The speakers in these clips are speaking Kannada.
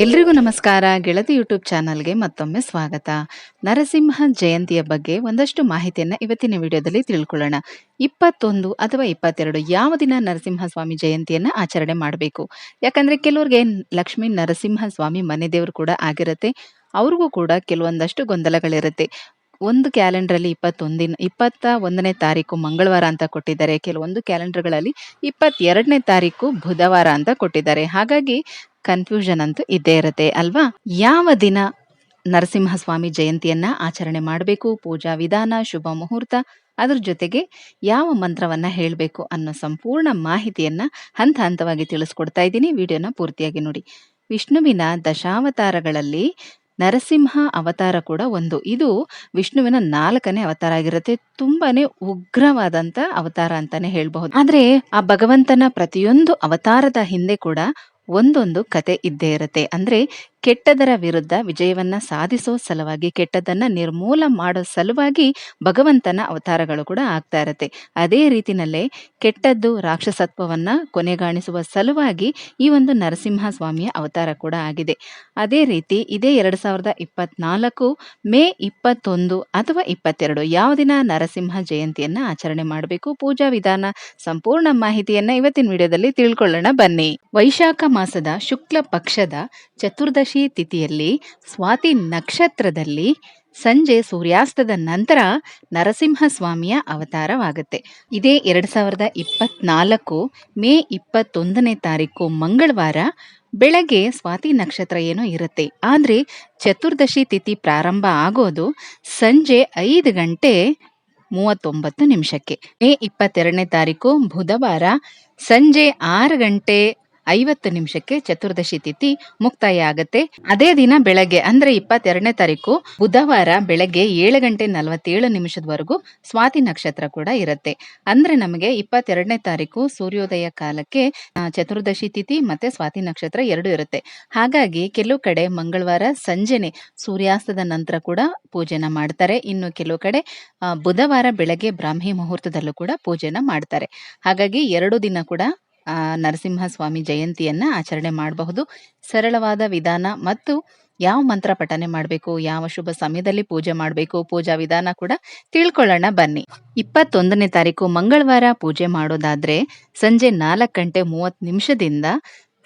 ಎಲ್ರಿಗೂ ನಮಸ್ಕಾರ. ಗೆಳತಿ ಯೂಟ್ಯೂಬ್ ಚಾನಲ್ಗೆ ಮತ್ತೊಮ್ಮೆ ಸ್ವಾಗತ. ನರಸಿಂಹ ಜಯಂತಿಯ ಬಗ್ಗೆ ಒಂದಷ್ಟು ಮಾಹಿತಿಯನ್ನ ಇವತ್ತಿನ ವಿಡಿಯೋದಲ್ಲಿ ತಿಳ್ಕೊಳ್ಳೋಣ. ಇಪ್ಪತ್ತೊಂದು ಅಥವಾ ಇಪ್ಪತ್ತೆರಡು ಯಾವ ದಿನ ನರಸಿಂಹ ಸ್ವಾಮಿ ಜಯಂತಿಯನ್ನ ಆಚರಣೆ ಮಾಡಬೇಕು? ಯಾಕಂದ್ರೆ ಕೆಲವ್ರಿಗೆ ಲಕ್ಷ್ಮೀ ನರಸಿಂಹ ಸ್ವಾಮಿ ಮನೆ ದೇವರು ಕೂಡ ಆಗಿರುತ್ತೆ. ಅವ್ರಿಗೂ ಕೂಡ ಕೆಲವೊಂದಷ್ಟು ಗೊಂದಲಗಳಿರುತ್ತೆ. ಒಂದು ಕ್ಯಾಲೆಂಡರ್ ಅಲ್ಲಿ ಇಪ್ಪತ್ತೊಂದಿನ, ಇಪ್ಪತ್ತ ಒಂದನೇ ತಾರೀಕು ಮಂಗಳವಾರ ಅಂತ ಕೊಟ್ಟಿದ್ದಾರೆ. ಕೆಲವೊಂದು ಕ್ಯಾಲೆಂಡರ್ಗಳಲ್ಲಿ ಇಪ್ಪತ್ತೆರಡನೇ ತಾರೀಕು ಬುಧವಾರ ಅಂತ ಕೊಟ್ಟಿದ್ದಾರೆ. ಹಾಗಾಗಿ ಕನ್ಫ್ಯೂಷನ್ ಅಂತೂ ಇದ್ದೇ ಇರುತ್ತೆ, ಅಲ್ವಾ? ಯಾವ ದಿನ ನರಸಿಂಹಸ್ವಾಮಿ ಜಯಂತಿಯನ್ನ ಆಚರಣೆ ಮಾಡಬೇಕು? ಪೂಜಾ ವಿಧಾನ, ಶುಭ ಮುಹೂರ್ತ, ಅದ್ರ ಜೊತೆಗೆ ಯಾವ ಮಂತ್ರವನ್ನ ಹೇಳಬೇಕು ಅನ್ನೋ ಸಂಪೂರ್ಣ ಮಾಹಿತಿಯನ್ನ ಹಂತ ಹಂತವಾಗಿ ತಿಳಿಸ್ಕೊಡ್ತಾ ಇದ್ದೀನಿ. ವಿಡಿಯೋನ ಪೂರ್ತಿಯಾಗಿ ನೋಡಿ. ವಿಷ್ಣುವಿನ ದಶಾವತಾರಗಳಲ್ಲಿ ನರಸಿಂಹ ಅವತಾರ ಕೂಡ ಒಂದು. ಇದು ವಿಷ್ಣುವಿನ ನಾಲ್ಕನೇ ಅವತಾರ ಆಗಿರುತ್ತೆ. ತುಂಬಾನೇ ಉಗ್ರವಾದಂತ ಅವತಾರ ಅಂತಾನೆ ಹೇಳ್ಬಹುದು. ಆದ್ರೆ ಆ ಭಗವಂತನ ಪ್ರತಿಯೊಂದು ಅವತಾರದ ಹಿಂದೆ ಕೂಡ ಒಂದೊಂದು ಕತೆ ಇದ್ದೇ ಇರುತ್ತೆ. ಅಂದ್ರೆ ಕೆಟ್ಟದರ ವಿರುದ್ಧ ವಿಜಯವನ್ನ ಸಾಧಿಸೋ ಸಲುವಾಗಿ ಕೆಟ್ಟದನ್ನ ನಿರ್ಮೂಲ ಮಾಡೋ ಸಲುವಾಗಿ ಭಗವಂತನ ಅವತಾರಗಳು ಕೂಡ ಆಗ್ತಾ ಇರತ್ತೆ. ಅದೇ ರೀತಿನಲ್ಲೇ ಕೆಟ್ಟದ್ದು ರಾಕ್ಷಸತ್ವವನ್ನ ಕೊನೆಗಾಣಿಸುವ ಸಲುವಾಗಿ ಈ ಒಂದು ನರಸಿಂಹ ಸ್ವಾಮಿಯ ಅವತಾರ ಕೂಡ ಆಗಿದೆ. ಅದೇ ರೀತಿ ಇದೇ ಎರಡು ಸಾವಿರದ ಇಪ್ಪತ್ನಾಲ್ಕು, ಮೇ ಇಪ್ಪತ್ತೊಂದು ಅಥವಾ ಇಪ್ಪತ್ತೆರಡು ಯಾವ ದಿನ ನರಸಿಂಹ ಜಯಂತಿಯನ್ನ ಆಚರಣೆ ಮಾಡಬೇಕು? ಪೂಜಾ ವಿಧಾನ ಸಂಪೂರ್ಣ ಮಾಹಿತಿಯನ್ನ ಇವತ್ತಿನ ವಿಡಿಯೋದಲ್ಲಿ ತಿಳ್ಕೊಳ್ಳೋಣ ಬನ್ನಿ. ವೈಶಾಖ ಮಾಸದ ಶುಕ್ಲ ಪಕ್ಷದ ಚತುರ್ದಶಿ ತಿಥಿಯಲ್ಲಿ, ಸ್ವಾತಿ ನಕ್ಷತ್ರದಲ್ಲಿ ಸಂಜೆ ಸೂರ್ಯಾಸ್ತದ ನಂತರ ನರಸಿಂಹ ಸ್ವಾಮಿಯ ಅವತಾರವಾಗುತ್ತೆ. ಇದೇ ಎರಡು ಸಾವಿರದ ಇಪ್ಪತ್ನಾಲ್ಕು ಮೇ ಇಪ್ಪತ್ತೊಂದನೇ ತಾರೀಕು ಮಂಗಳವಾರ ಬೆಳಗ್ಗೆ ಸ್ವಾತಿ ನಕ್ಷತ್ರ ಏನೋ ಇರುತ್ತೆ. ಆದರೆ ಚತುರ್ದಶಿ ತಿಥಿ ಪ್ರಾರಂಭ ಆಗೋದು ಸಂಜೆ ಐದು ಗಂಟೆ ಮೂವತ್ತೊಂಬತ್ತು ನಿಮಿಷಕ್ಕೆ. ಮೇ ಇಪ್ಪತ್ತೆರಡನೇ ತಾರೀಕು ಬುಧವಾರ ಸಂಜೆ ಆರು ಗಂಟೆ ಐವತ್ತು ನಿಮಿಷಕ್ಕೆ ಚತುರ್ದಶಿ ತಿಥಿ ಮುಕ್ತಾಯ ಆಗತ್ತೆ. ಅದೇ ದಿನ ಬೆಳಗ್ಗೆ, ಅಂದ್ರೆ ಇಪ್ಪತ್ತೆರಡನೇ ತಾರೀಕು, ಬುಧವಾರ ಬೆಳಗ್ಗೆ ಏಳು ಗಂಟೆ ನಲವತ್ತೇಳು ನಿಮಿಷದವರೆಗೂ ಸ್ವಾತಿ ನಕ್ಷತ್ರ ಕೂಡ ಇರುತ್ತೆ. ಅಂದ್ರೆ ನಮಗೆ ಇಪ್ಪತ್ತೆರಡನೇ ತಾರೀಕು ಸೂರ್ಯೋದಯ ಕಾಲಕ್ಕೆ ಚತುರ್ದಶಿ ತಿಥಿ ಮತ್ತೆ ಸ್ವಾತಿ ನಕ್ಷತ್ರ ಎರಡು ಇರುತ್ತೆ. ಹಾಗಾಗಿ ಕೆಲವು ಕಡೆ ಮಂಗಳವಾರ ಸಂಜೆನೆ ಸೂರ್ಯಾಸ್ತದ ನಂತರ ಕೂಡ ಪೂಜೆನ ಮಾಡ್ತಾರೆ. ಇನ್ನು ಕೆಲವು ಕಡೆ ಬುಧವಾರ ಬೆಳಗ್ಗೆ ಬ್ರಾಹ್ಮಿ ಮುಹೂರ್ತದಲ್ಲೂ ಕೂಡ ಪೂಜೆನ ಮಾಡ್ತಾರೆ. ಹಾಗಾಗಿ ಎರಡು ದಿನ ಕೂಡ ನರಸಿಂಹ ಸ್ವಾಮಿ ಜಯಂತಿಯನ್ನ ಆಚರಣೆ ಮಾಡಬಹುದು. ಸರಳವಾದ ವಿಧಾನ ಮತ್ತು ಯಾವ ಮಂತ್ರ ಪಠನೆ ಮಾಡಬೇಕು, ಯಾವ ಶುಭ ಸಮಯದಲ್ಲಿ ಪೂಜೆ ಮಾಡಬೇಕು, ಪೂಜಾ ವಿಧಾನ ಕೂಡ ತಿಳ್ಕೊಳ್ಳೋಣ ಬನ್ನಿ. ಇಪ್ಪತ್ತೊಂದನೇ ತಾರೀಕು ಮಂಗಳವಾರ ಪೂಜೆ ಮಾಡೋದಾದ್ರೆ ಸಂಜೆ ನಾಲ್ಕು ಗಂಟೆ ಮೂವತ್ತು ನಿಮಿಷದಿಂದ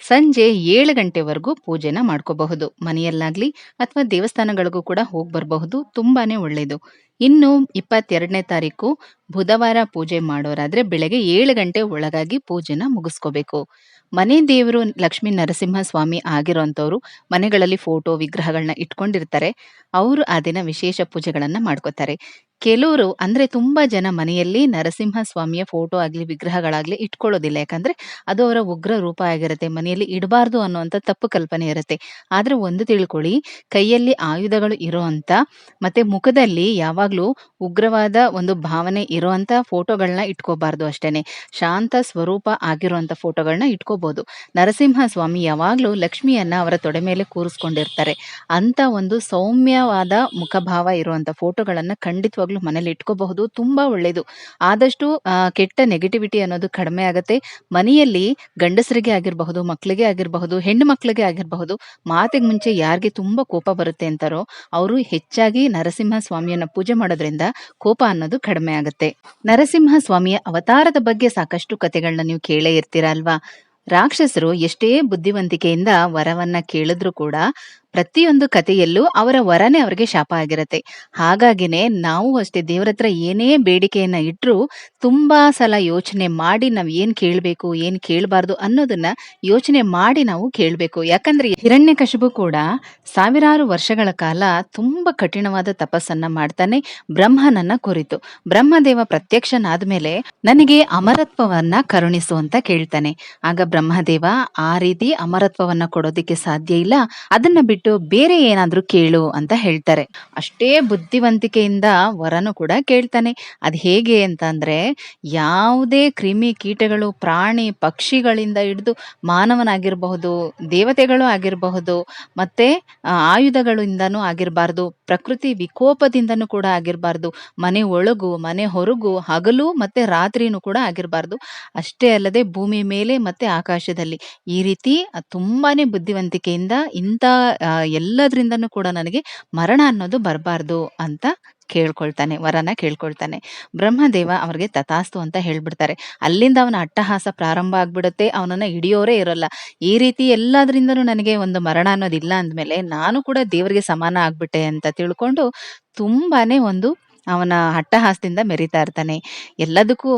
ಸಂಜೆ ಏಳು ಗಂಟೆವರೆಗೂ ಪೂಜೆನ ಮಾಡ್ಕೋಬಹುದು. ಮನೆಯಲ್ಲಾಗ್ಲಿ ಅಥವಾ ದೇವಸ್ಥಾನಗಳಿಗೂ ಕೂಡ ಹೋಗಿ ಬರಬಹುದು. ತುಂಬಾನೇ ಒಳ್ಳೇದು. ಇನ್ನು ಇಪ್ಪತ್ತೆರಡನೇ ತಾರೀಕು ಬುಧವಾರ ಪೂಜೆ ಮಾಡೋರಾದ್ರೆ ಬೆಳಗ್ಗೆ ಏಳು ಗಂಟೆ ಒಳಗಾಗಿ ಪೂಜೆನ ಮುಗಿಸ್ಕೋಬೇಕು. ಮನೆ ದೇವರು ಲಕ್ಷ್ಮೀ ನರಸಿಂಹ ಸ್ವಾಮಿ ಆಗಿರೋಂಥವ್ರು ಮನೆಗಳಲ್ಲಿ ಫೋಟೋ ವಿಗ್ರಹಗಳನ್ನ ಇಟ್ಕೊಂಡಿರ್ತಾರೆ. ಅವರು ಆ ದಿನ ವಿಶೇಷ ಪೂಜೆಗಳನ್ನ ಮಾಡ್ಕೋತಾರೆ. ಕೆಲವರು ಅಂದ್ರೆ ತುಂಬಾ ಜನ ಮನೆಯಲ್ಲಿ ನರಸಿಂಹ ಸ್ವಾಮಿಯ ಫೋಟೋ ಆಗ್ಲಿ, ವಿಗ್ರಹಗಳಾಗ್ಲಿ ಇಟ್ಕೊಳ್ಳೋದಿಲ್ಲ. ಯಾಕಂದ್ರೆ ಅದು ಅವರ ಉಗ್ರ ರೂಪ ಆಗಿರುತ್ತೆ. ಮನೆಯಲ್ಲಿ ಇಡಬಾರ್ದು ಅನ್ನುವಂಥ ತಪ್ಪು ಕಲ್ಪನೆ ಇರುತ್ತೆ. ಆದ್ರೆ ಒಂದು ತಿಳ್ಕೊಳ್ಳಿ, ಕೈಯಲ್ಲಿ ಆಯುಧಗಳು ಇರೋಂಥ ಮತ್ತೆ ಮುಖದಲ್ಲಿ ಯಾವಾಗ್ಲೂ ಉಗ್ರವಾದ ಒಂದು ಭಾವನೆ ಇರುವಂತ ಫೋಟೋಗಳನ್ನ ಇಟ್ಕೋಬಾರ್ದು ಅಷ್ಟೇನೆ. ಶಾಂತ ಸ್ವರೂಪ ಆಗಿರುವಂತ ಫೋಟೋಗಳನ್ನ ಇಟ್ಕೋಬಹುದು ನರಸಿಂಹ ಸ್ವಾಮಿ ಯಾವಾಗ್ಲೂ ಲಕ್ಷ್ಮಿಯನ್ನ ಅವರ ತೊಡೆ ಮೇಲೆ ಕೂರಿಸ್ಕೊಂಡಿರ್ತಾರೆ. ಅಂತ ಒಂದು ಸೌಮ್ಯವಾದ ಮುಖಭಾವ ಇರುವಂತ ಫೋಟೋಗಳನ್ನ ಖಂಡಿತವಾಗ್ಲೂ ಮನೇಲಿ ಇಟ್ಕೋಬಹುದು, ತುಂಬಾ ಒಳ್ಳೇದು. ಆದಷ್ಟು ಕೆಟ್ಟ ನೆಗೆಟಿವಿಟಿ ಅನ್ನೋದು ಕಡಿಮೆ ಆಗತ್ತೆ. ಮನೆಯಲ್ಲಿ ಗಂಡಸರಿಗೆ ಆಗಿರಬಹುದು ಮಕ್ಕಳಿಗೆ ಆಗಿರಬಹುದು, ಹೆಣ್ಣು ಮಕ್ಕಳಿಗೆ ಆಗಿರಬಹುದು, ಮಾತಿಗೆ ಮುಂಚೆ ಯಾರಿಗೆ ತುಂಬಾ ಕೋಪ ಬರುತ್ತೆ ಅಂತಾರೋ, ಅವರು ಹೆಚ್ಚಾಗಿ ನರಸಿಂಹ ಸ್ವಾಮಿಯನ್ನ ಪೂಜೆ ಮಾಡೋದ್ರಿಂದ ಕೋಪ ಅನ್ನೋದು ಕಡಿಮೆ ಆಗುತ್ತೆ. ನರಸಿಂಹ ಸ್ವಾಮಿಯ ಅವತಾರದ ಬಗ್ಗೆ ಸಾಕಷ್ಟು ಕಥೆಗಳನ್ನ ನೀವು ಕೇಳೇ ಇರ್ತೀರಾ ಅಲ್ವಾ ರಾಕ್ಷಸರು ಎಷ್ಟೇ ಬುದ್ಧಿವಂತಿಕೆಯಿಂದ ವರವನ್ನ ಕೇಳಿದ್ರು ಕೂಡ ಪ್ರತಿಯೊಂದು ಕಥೆಯಲ್ಲೂ ಅವರ ವರನೇ ಅವರಿಗೆ ಶಾಪ ಆಗಿರುತ್ತೆ. ಹಾಗಾಗಿನೇ ನಾವು ಅಷ್ಟೇ ದೇವರ ಹತ್ರ ಏನೇ ಬೇಡಿಕೆಯನ್ನ ಇಟ್ಟರೂ ತುಂಬಾ ಸಲ ಯೋಚನೆ ಮಾಡಿ ನಾವು ಏನ್ ಕೇಳಬೇಕು, ಏನ್ ಕೇಳಬಾರ್ದು ಅನ್ನೋದನ್ನ ಯೋಚನೆ ಮಾಡಿ ನಾವು ಕೇಳಬೇಕು. ಯಾಕಂದ್ರೆ ಹಿರಣ್ಯಕಶಿಪು ಕೂಡ ಸಾವಿರಾರು ವರ್ಷಗಳ ಕಾಲ ತುಂಬಾ ಕಠಿಣವಾದ ತಪಸ್ಸನ್ನ ಮಾಡ್ತಾನೆ ಬ್ರಹ್ಮನನ್ನ ಕುರಿತು. ಬ್ರಹ್ಮದೇವ ಪ್ರತ್ಯಕ್ಷನಾದ್ಮೇಲೆ ನನಗೆ ಅಮರತ್ವವನ್ನ ಕರುಣಿಸು ಅಂತ ಕೇಳ್ತಾನೆ. ಆಗ ಬ್ರಹ್ಮದೇವ, ಆ ರೀತಿ ಅಮರತ್ವವನ್ನ ಕೊಡೋದಿಕ್ಕೆ ಸಾಧ್ಯ ಇಲ್ಲ. ಅದನ್ನ ಬಿಟ್ಟು ಬೇರೆ ಏನಾದ್ರೂ ಕೇಳು ಅಂತ ಹೇಳ್ತಾರೆ. ಅಷ್ಟೇ ಬುದ್ಧಿವಂತಿಕೆಯಿಂದ ವರನು ಕೂಡ ಕೇಳ್ತಾನೆ. ಅದ್ ಹೇಗೆ ಅಂತ ಅಂದ್ರೆ, ಯಾವುದೇ ಕ್ರಿಮಿ ಕೀಟಗಳು, ಪ್ರಾಣಿ, ಪಕ್ಷಿಗಳಿಂದ ಹಿಡಿದು ಮಾನವನಾಗಿರಬಹುದು, ದೇವತೆಗಳು ಆಗಿರಬಹುದು, ಮತ್ತೆ ಆಯುಧಗಳಿಂದನೂ ಆಗಿರಬಾರ್ದು. ಪ್ರಕೃತಿ ವಿಕೋಪದಿಂದನೂ ಕೂಡ ಆಗಿರಬಾರ್ದು. ಮನೆ ಒಳಗು, ಮನೆ ಹೊರಗು, ಹಗಲು ಮತ್ತೆ ರಾತ್ರಿನೂ ಕೂಡ ಆಗಿರಬಾರ್ದು. ಅಷ್ಟೇ ಅಲ್ಲದೆ ಭೂಮಿ ಮೇಲೆ ಮತ್ತೆ ಆಕಾಶದಲ್ಲಿ. ಈ ರೀತಿ ತುಂಬಾನೇ ಬುದ್ಧಿವಂತಿಕೆಯಿಂದ ಇಂಥ ಎಲ್ಲದರಿಂದನೂ ಕೂಡ ನನಗೆ ಮರಣ ಅನ್ನೋದು ಬರಬಾರ್ದು ಅಂತ ಕೇಳ್ಕೊಳ್ತಾನೆ, ವರನ ಕೇಳ್ಕೊಳ್ತಾನೆ. ಬ್ರಹ್ಮದೇವ ಅವ್ರಿಗೆ ತಥಾಸ್ತು ಅಂತ ಹೇಳ್ಬಿಡ್ತಾರೆ. ಅಲ್ಲಿಂದ ಅವನ ಅಟ್ಟಹಾಸ ಪ್ರಾರಂಭ ಆಗ್ಬಿಡುತ್ತೆ, ಅವನನ್ನ ಹಿಡಿಯೋರೇ ಇರೋಲ್ಲ. ಈ ರೀತಿ ಎಲ್ಲಾದ್ರಿಂದನು ನನಗೆ ಒಂದು ಮರಣ ಅನ್ನೋದಿಲ್ಲ ಅಂದ್ಮೇಲೆ ನಾನು ಕೂಡ ದೇವರಿಗೆ ಸಮಾನ ಆಗ್ಬಿಟ್ಟೆ ಅಂತ ತಿಳ್ಕೊಂಡು ತುಂಬಾನೇ ಒಂದು ಅವನ ಅಟ್ಟಹಾಸದಿಂದ ಮೆರಿತಾ ಇರ್ತಾನೆ. ಎಲ್ಲದಕ್ಕೂ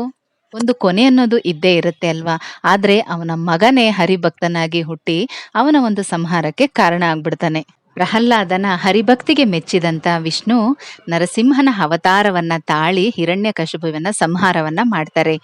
ಒಂದು ಕೊನೆ ಅನ್ನೋದು ಇದ್ದೇ ಇರುತ್ತೆ ಅಲ್ವಾ? ಆದ್ರೆ ಅವನ ಮಗನೇ ಹರಿಭಕ್ತನಾಗಿ ಹುಟ್ಟಿ ಅವನ ಒಂದು ಸಂಹಾರಕ್ಕೆ ಕಾರಣ ಆಗ್ಬಿಡ್ತಾನೆ. ಪ್ರಹ್ಲಾದನ ಹರಿಭಕ್ತಿಗೆ ಮೆಚ್ಚಿದಂತ ವಿಷ್ಣು ನರಸಿಂಹನ ಅವತಾರವನ್ನ ತಾಳಿ ಹಿರಣ್ಯ ಹಿರಣ್ಯಕಶಿಪುವಿನ ಸಂಹಾರವನ್ನ ಮಾಡ್ತಾರೆ.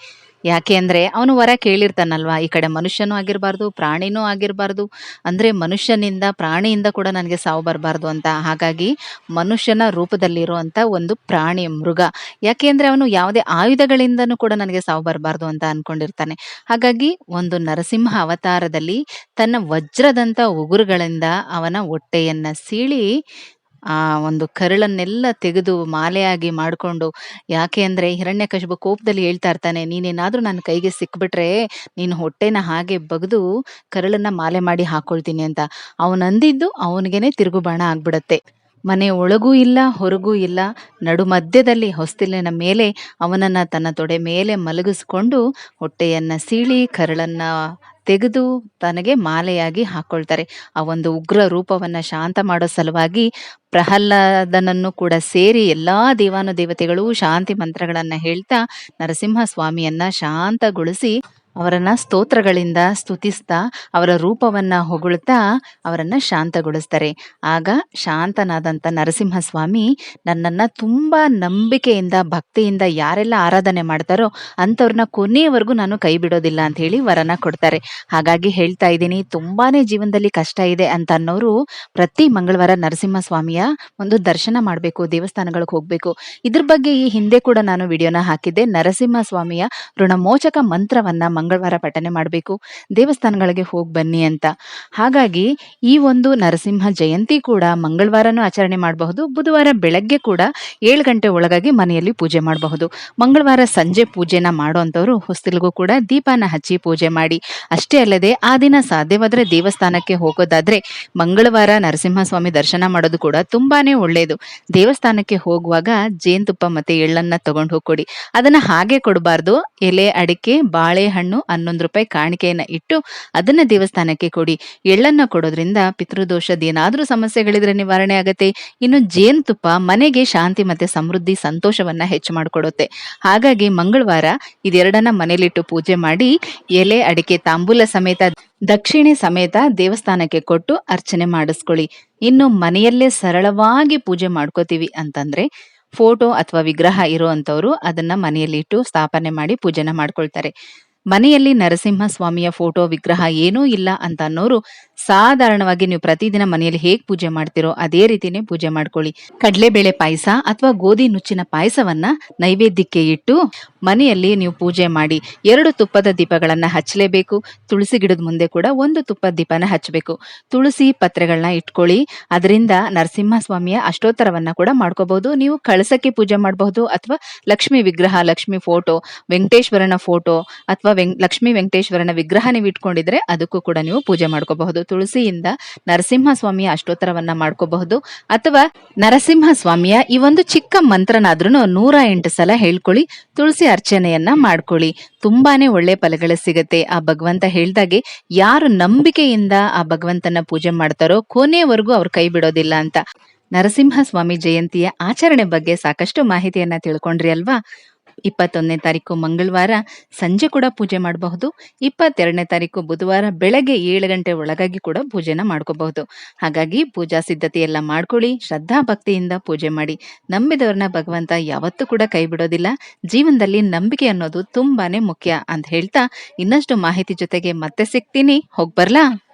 ಯಾಕೆ ಅಂದ್ರೆ ಅವನು ವರ ಕೇಳಿರ್ತಾನಲ್ವಾ? ಈ ಕಡೆ ಮನುಷ್ಯನೂ ಆಗಿರಬಾರ್ದು, ಪ್ರಾಣಿನೂ ಆಗಿರಬಾರ್ದು. ಅಂದ್ರೆ ಮನುಷ್ಯನಿಂದ, ಪ್ರಾಣಿಯಿಂದ ಕೂಡ ನನಗೆ ಸಾವು ಬರಬಾರ್ದು ಅಂತ. ಹಾಗಾಗಿ ಮನುಷ್ಯನ ರೂಪದಲ್ಲಿರುವಂತ ಒಂದು ಪ್ರಾಣಿ ಮೃಗ. ಯಾಕೆ ಅಂದ್ರೆ ಅವನು ಯಾವುದೇ ಆಯುಧಗಳಿಂದನೂ ಕೂಡ ನನಗೆ ಸಾವು ಬರಬಾರ್ದು ಅಂತ ಅನ್ಕೊಂಡಿರ್ತಾನೆ. ಹಾಗಾಗಿ ಒಂದು ನರಸಿಂಹ ಅವತಾರದಲ್ಲಿ ತನ್ನ ವಜ್ರದಂತ ಉಗುರುಗಳಿಂದ ಅವನ ಹೊಟ್ಟೆಯನ್ನ ಸೀಳಿ ಆ ಒಂದು ಕರಳನ್ನೆಲ್ಲ ತೆಗೆದು ಮಾಲೆಯಾಗಿ ಮಾಡಿಕೊಂಡು, ಯಾಕೆ ಅಂದ್ರೆ ಹಿರಣ್ಯಕಶಿಪು ಕೋಪದಲ್ಲಿ ಹೇಳ್ತಾ ಇರ್ತಾನೆ, ನೀನೇನಾದ್ರೂ ನನ್ನ ಕೈಗೆ ಸಿಕ್ಬಿಟ್ರೆ ನೀನು ಹೊಟ್ಟೆನ ಹಾಗೆ ಬಗ್ದು ಕರಳನ್ನ ಮಾಲೆ ಮಾಡಿ ಹಾಕೊಳ್ತೀನಿ ಅಂತ. ಅವನಂದಿದ್ದು ಅಂದಿದ್ದು ತಿರುಗು ಬಾಣ ಆಗ್ಬಿಡತ್ತೆ. ಮನೆ ಒಳಗೂ ಇಲ್ಲ, ಹೊರಗೂ ಇಲ್ಲ, ನಡು ಮಧ್ಯದಲ್ಲಿ ಹೊಸ್ತಿಲಿನ ಮೇಲೆ ಅವನನ್ನ ತನ್ನ ತೊಡೆ ಮೇಲೆ ಮಲಗಿಸ್ಕೊಂಡು ಹೊಟ್ಟೆಯನ್ನ ಸೀಳಿ ಕರಳನ್ನ ತೆಗೆದು ತನಗೆ ಮಾಲೆಯಾಗಿ ಹಾಕೊಳ್ತಾರೆ. ಆ ಒಂದು ಉಗ್ರ ರೂಪವನ್ನ ಶಾಂತ ಮಾಡೋ ಸಲುವಾಗಿ ಪ್ರಹ್ಲಾದನನ್ನು ಕೂಡ ಸೇರಿ ಎಲ್ಲಾ ದೇವಾನು ದೇವತೆಗಳು ಶಾಂತಿ ಮಂತ್ರಗಳನ್ನ ಹೇಳ್ತಾ ನರಸಿಂಹ ಸ್ವಾಮಿಯನ್ನ ಶಾಂತಗೊಳಿಸಿ ಅವರನ್ನ ಸ್ತೋತ್ರಗಳಿಂದ ಸ್ತುತಿಸ್ತಾ, ಅವರ ರೂಪವನ್ನ ಹೊಗಳುತ್ತಾ ಅವರನ್ನ ಶಾಂತಗೊಳಿಸ್ತಾರೆ. ಆಗ ಶಾಂತನಾದಂಥ ನರಸಿಂಹ ಸ್ವಾಮಿ ನನ್ನನ್ನ ತುಂಬಾ ನಂಬಿಕೆಯಿಂದ, ಭಕ್ತಿಯಿಂದ ಯಾರೆಲ್ಲ ಆರಾಧನೆ ಮಾಡ್ತಾರೋ ಅಂಥವ್ರನ್ನ ಕೊನೆಯವರೆಗೂ ನಾನು ಕೈ ಬಿಡೋದಿಲ್ಲ ಅಂತ ಹೇಳಿ ವರನ ಕೊಡ್ತಾರೆ. ಹಾಗಾಗಿ ಹೇಳ್ತಾ ಇದ್ದೀನಿ, ತುಂಬಾನೇ ಜೀವನದಲ್ಲಿ ಕಷ್ಟ ಇದೆ ಅಂತ ಅನ್ನೋರು ಪ್ರತಿ ಮಂಗಳವಾರ ನರಸಿಂಹ ಸ್ವಾಮಿಯ ಒಂದು ದರ್ಶನ ಮಾಡಬೇಕು, ದೇವಸ್ಥಾನಗಳಿಗೆ ಹೋಗ್ಬೇಕು. ಇದ್ರ ಬಗ್ಗೆ ಈ ಹಿಂದೆ ಕೂಡ ನಾನು ವಿಡಿಯೋನ ಹಾಕಿದ್ದೆ. ನರಸಿಂಹ ಸ್ವಾಮಿಯ ಋಣಮೋಚಕ ಮಂತ್ರವನ್ನ ಮಂಗಳವಾರ ಪಠನೆ ಮಾಡಬೇಕು. ದೇವಸ್ಥಾನಗಳಿಗೆ ಹೋಗಿ ಬನ್ನಿ ಅಂತ. ಹಾಗಾಗಿ ಈ ಒಂದು ನರಸಿಂಹ ಜಯಂತಿ ಕೂಡ ಮಂಗಳವಾರನೂ ಆಚರಣೆ ಮಾಡಬಹುದು. ಬುಧವಾರ ಬೆಳಗ್ಗೆ ಕೂಡ ಏಳು ಗಂಟೆ ಒಳಗಾಗಿ ಮನೆಯಲ್ಲಿ ಪೂಜೆ ಮಾಡಬಹುದು. ಮಂಗಳವಾರ ಸಂಜೆ ಪೂಜೆನ ಮಾಡುವಂಥವ್ರು ಹೊಸ್ತಿಲ್ಗೂ ಕೂಡ ದೀಪನ ಹಚ್ಚಿ ಪೂಜೆ ಮಾಡಿ. ಅಷ್ಟೇ ಅಲ್ಲದೆ ಆ ದಿನ ಸಾಧ್ಯವಾದರೆ ದೇವಸ್ಥಾನಕ್ಕೆ ಹೋಗೋದಾದ್ರೆ ಮಂಗಳವಾರ ನರಸಿಂಹಸ್ವಾಮಿ ದರ್ಶನ ಮಾಡೋದು ಕೂಡ ತುಂಬಾನೇ ಒಳ್ಳೆಯದು ದೇವಸ್ಥಾನಕ್ಕೆ ಹೋಗುವಾಗ ಜೇನುತುಪ್ಪ ಮತ್ತೆ ಎಳ್ಳನ್ನ ತಗೊಂಡು ಹೋಗ್ಕೊಡಿ. ಅದನ್ನ ಹಾಗೆ ಕೊಡಬಾರ್ದು. ಎಲೆ, ಅಡಿಕೆ, ಬಾಳೆಹಣ್ಣು ಹನ್ನೊಂದು ರೂಪಾಯಿ ಕಾಣಿಕೆಯನ್ನ ಇಟ್ಟು ಅದನ್ನ ದೇವಸ್ಥಾನಕ್ಕೆ ಕೊಡಿ. ಎಳ್ಳನ್ನ ಕೊಡೋದ್ರಿಂದ ಪಿತೃದೋಷದ ಏನಾದ್ರೂ ಸಮಸ್ಯೆಗಳಿದ್ರೆ ನಿವಾರಣೆ ಆಗತ್ತೆ. ಇನ್ನು ಜೇನುತುಪ್ಪ ಮನೆಗೆ ಶಾಂತಿ ಮತ್ತೆ ಸಮೃದ್ಧಿ ಸಂತೋಷವನ್ನ ಹೆಚ್ಚು ಮಾಡಿಕೊಡುತ್ತೆ. ಹಾಗಾಗಿ ಮಂಗಳವಾರ ಇದೆರಡನ್ನ ಮನೇಲಿಟ್ಟು ಪೂಜೆ ಮಾಡಿ ಎಲೆ, ಅಡಿಕೆ, ತಾಂಬೂಲ ಸಮೇತ ದಕ್ಷಿಣೆ ಸಮೇತ ದೇವಸ್ಥಾನಕ್ಕೆ ಕೊಟ್ಟು ಅರ್ಚನೆ ಮಾಡಿಸ್ಕೊಳ್ಳಿ. ಇನ್ನು ಮನೆಯಲ್ಲೇ ಸರಳವಾಗಿ ಪೂಜೆ ಮಾಡ್ಕೋತೀವಿ ಅಂತಂದ್ರೆ ಫೋಟೋ ಅಥವಾ ವಿಗ್ರಹ ಇರುವಂತವರು ಅದನ್ನ ಮನೆಯಲ್ಲಿ ಇಟ್ಟು ಸ್ಥಾಪನೆ ಮಾಡಿ ಪೂಜೆನ ಮಾಡ್ಕೊಳ್ತಾರೆ. ಮನೆಯಲ್ಲಿ ನರಸಿಂಹ ಸ್ವಾಮಿಯ ಫೋಟೋ ವಿಗ್ರಹ ಏನೂ ಇಲ್ಲ ಅಂತ ಅನ್ನೋರು ಸಾಧಾರಣವಾಗಿ ನೀವು ಪ್ರತಿದಿನ ಮನೆಯಲ್ಲಿ ಹೇಗ್ ಪೂಜೆ ಮಾಡ್ತಿರೋ ಅದೇ ರೀತಿನೇ ಪೂಜೆ ಮಾಡ್ಕೊಳ್ಳಿ. ಕಡಲೆಬೇಳೆ ಪಾಯಸ ಅಥವಾ ಗೋಧಿ ನುಚ್ಚಿನ ಪಾಯಸವನ್ನ ನೈವೇದ್ಯಕ್ಕೆ ಇಟ್ಟು ಮನೆಯಲ್ಲಿ ನೀವು ಪೂಜೆ ಮಾಡಿ ಎರಡು ತುಪ್ಪದ ದೀಪಗಳನ್ನ ಹಚ್ಚಲೇಬೇಕು. ತುಳಸಿ ಗಿಡದ ಮುಂದೆ ಕೂಡ ಒಂದು ತುಪ್ಪದ ದೀಪನ ಹಚ್ಚಬೇಕು. ತುಳಸಿ ಪತ್ರೆಗಳನ್ನ ಇಟ್ಕೊಳ್ಳಿ. ಅದರಿಂದ ನರಸಿಂಹ ಸ್ವಾಮಿಯ ಅಷ್ಟೋತ್ತರವನ್ನ ಕೂಡ ಮಾಡ್ಕೋಬಹುದು. ನೀವು ಕಳಸಕ್ಕೆ ಪೂಜೆ ಮಾಡಬಹುದು ಅಥವಾ ಲಕ್ಷ್ಮಿ ವಿಗ್ರಹ, ಲಕ್ಷ್ಮಿ ಫೋಟೋ, ವೆಂಕಟೇಶ್ವರನ ಫೋಟೋ ಅಥವಾ ಲಕ್ಷ್ಮೀ ವೆಂಕಟೇಶ್ವರನ ವಿಗ್ರಹ ನೀವು ಇಟ್ಕೊಂಡಿದ್ರೆ ಅದಕ್ಕೂ ಕೂಡ ನೀವು ಪೂಜೆ ಮಾಡ್ಕೋಬಹುದು. ತುಳಸಿಯಿಂದ ನರಸಿಂಹ ಸ್ವಾಮಿಯ ಅಷ್ಟೋತ್ತರವನ್ನ ಮಾಡ್ಕೋಬಹುದು. ಅಥವಾ ನರಸಿಂಹ ಸ್ವಾಮಿಯ ಈ ಒಂದು ಚಿಕ್ಕ ಮಂತ್ರನಾದ್ರೂ ನೂರ ಎಂಟು ಸಲ ಹೇಳ್ಕೊಳ್ಳಿ, ತುಳಸಿ ಅರ್ಚನೆಯನ್ನ ಮಾಡ್ಕೊಳ್ಳಿ. ತುಂಬಾನೇ ಒಳ್ಳೆ ಫಲಗಳು ಸಿಗತ್ತೆ. ಆ ಭಗವಂತ ಹೇಳ್ದಾಗೆ ಯಾರು ನಂಬಿಕೆಯಿಂದ ಆ ಭಗವಂತನ ಪೂಜೆ ಮಾಡ್ತಾರೋ ಕೊನೆಯವರೆಗೂ ಅವ್ರು ಕೈ ಬಿಡೋದಿಲ್ಲ ಅಂತ. ನರಸಿಂಹ ಸ್ವಾಮಿ ಜಯಂತಿಯ ಆಚರಣೆ ಬಗ್ಗೆ ಸಾಕಷ್ಟು ಮಾಹಿತಿಯನ್ನ ತಿಳ್ಕೊಂಡ್ರಿ ಅಲ್ವಾ? ಇಪ್ಪತ್ತೊಂದನೇ ತಾರೀಕು ಮಂಗಳವಾರ ಸಂಜೆ ಕೂಡ ಪೂಜೆ ಮಾಡಬಹುದು. ಇಪ್ಪತ್ತೆರಡನೇ ತಾರೀಕು ಬುಧವಾರ ಬೆಳಗ್ಗೆ ಏಳು ಗಂಟೆ ಒಳಗಾಗಿ ಕೂಡ ಪೂಜೆನ ಮಾಡ್ಕೋಬಹುದು. ಹಾಗಾಗಿ ಪೂಜಾ ಸಿದ್ಧತೆ ಎಲ್ಲ ಮಾಡ್ಕೊಳ್ಳಿ, ಶ್ರದ್ಧಾ ಭಕ್ತಿಯಿಂದ ಪೂಜೆ ಮಾಡಿ. ನಂಬಿದವ್ರನ್ನ ಭಗವಂತ ಯಾವತ್ತೂ ಕೂಡ ಕೈ ಬಿಡೋದಿಲ್ಲ ಜೀವನದಲ್ಲಿ ನಂಬಿಕೆ ಅನ್ನೋದು ತುಂಬಾನೇ ಮುಖ್ಯ ಅಂತ ಹೇಳ್ತಾ ಇನ್ನಷ್ಟು ಮಾಹಿತಿ ಜೊತೆಗೆ ಮತ್ತೆ ಸಿಗ್ತೀನಿ. ಹೋಗ್ಬರ್ಲಾ?